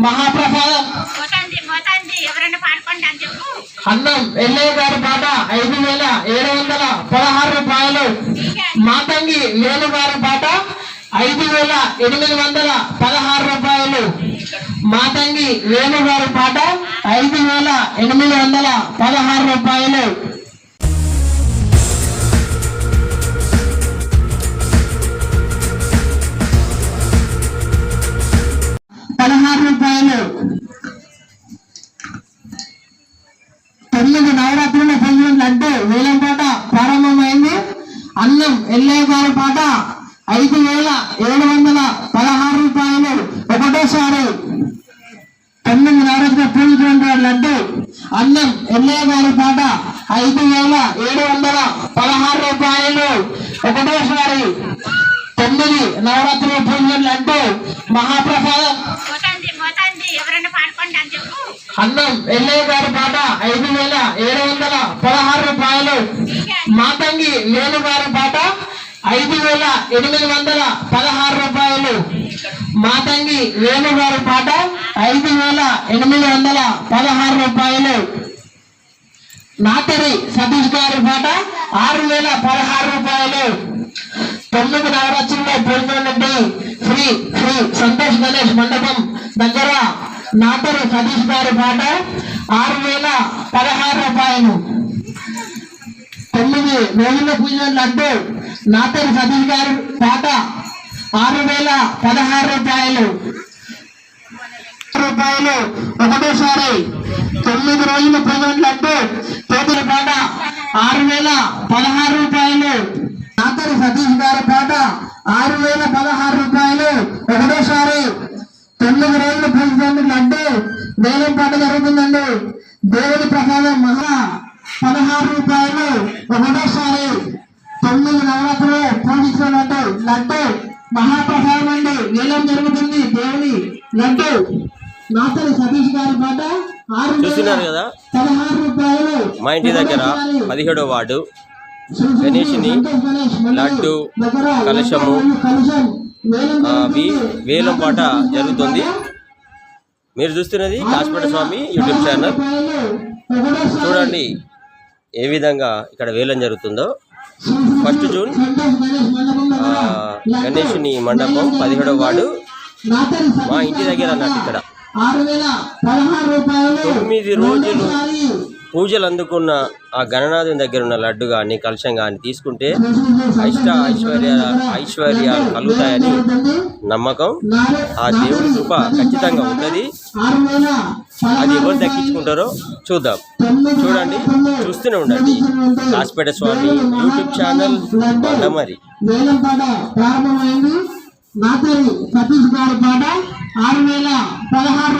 మహాప్రసాదం. అన్నం ఎల్లయ్య గారి పాట ఐదు వేల ఏడు వందల పదహారు రూపాయలు. మాతంగి వేణు గారి పాట ఐదు వేల ఎనిమిది వందల పదహారు రూపాయలు. మాతంగి వేణు గారి పాట ఐదు వేల ఎనిమిది వందల పదహారు రూపాయలు. అన్నం ఎల్లయ్య పాట? ఐదు వేల ఏడు వందల పదహారు రూపాయలు. ఒకటోసారి. తొమ్మిది నవరాత్రుల పూజించిన లడ్డు. అన్నం ఎల్లయ్య గారి పాట? ఐదు వేల ఏడు వందల పదహారు రూపాయలు. ఒకటోసారి. తొమ్మిది నవరాత్రుల పూజించిన లడ్డు. మహాప్రసాదం. అన్నం ఎల్లయ్య గారి పాట ఐదు వేల ఏడు వందల పదహారు రూపాయలు. మాతంగి వేణు గారి పాట ఐదు వేల ఎనిమిది వందల పదహారు రూపాయలు. మాతంగి వేణు గారి పాట ఐదు వేల ఎనిమిది వందల పదహారు రూపాయలు. నాటరి సతీష్ గారి పాట ఆరు వేల పదహారు రూపాయలు. తొమ్మిది నవరాత్రుల్లో పూర్తి శ్రీ శ్రీ సంతోష్ గణేష్ మండపం దగ్గర నాటరు సతీష్ గారి పాట ఆరు వేల పదహారు రూపాయలు. తొమ్మిది రోజుల పూజలు లడ్డు నాటరు సతీష్ గారి పాట ఆరు వేల పదహారు రూపాయలు. రూపాయలు ఒకటోసారి తొమ్మిది రోజుల పూజలు లడ్డు తోపుల పాట ఆరు వేల పదహారు రూపాయలు. నాతరి సతీష్ గారి పాట ఆరు వేల పదహారు రూపాయలు ఒకటోసారి తొమ్మిది రోజుల పూజ లడ్డు వేలం పాట జరుగుతుందండి ప్రసాదం మహా పదహారు రూపాయలు ఒకటోసారి తొమ్మిది నవరాత్రులు పూజించినట్టు లడ్డు మహాప్రసాదం అండి. వేలం జరుగుతుంది? దేవుని లడ్డు. నాతరి సతీష్ గారి పాట ఆరు చూస్తున్నారు కదా? పదహారు రూపాయలు. మా ఇంటి దగ్గర పదిహేడో వార్డు. గణేషుని లడ్డు కలశము ఆ, వి వేలం పాట జరుగుతుంది. మీరు చూస్తున్నది కాసిపేట స్వామి యూట్యూబ్ ఛానల్. చూడండి ఏ విధంగా ఇక్కడ వేలం జరుగుతుందో. ఫస్ట్ జూన్ గణేషుని మండపం పదిహేడవ వార్డు మా ఇంటి దగ్గర అన్నట్టు ఇక్కడ. తొమ్మిది రోజులు పూజలు అందుకున్న ఆ గణనాథుని దగ్గర ఉన్న లడ్డు కానీ కలశం కానీ తీసుకుంటే అష్ట ఐశ్వర్య ఐశ్వర్యాలు కలుగుతాయని నమ్మకం. ఆ దేవుడి కృప ఖచ్చితంగా ఉన్నది అది ఎవరు దక్కించుకుంటారో చూద్దాం. చూడండి చూస్తూనే ఉండండి. Kasipeta Swami YouTube channel Bandamari. వేలం సతీష్ గారి పాట. ఆరు వేల పదహారు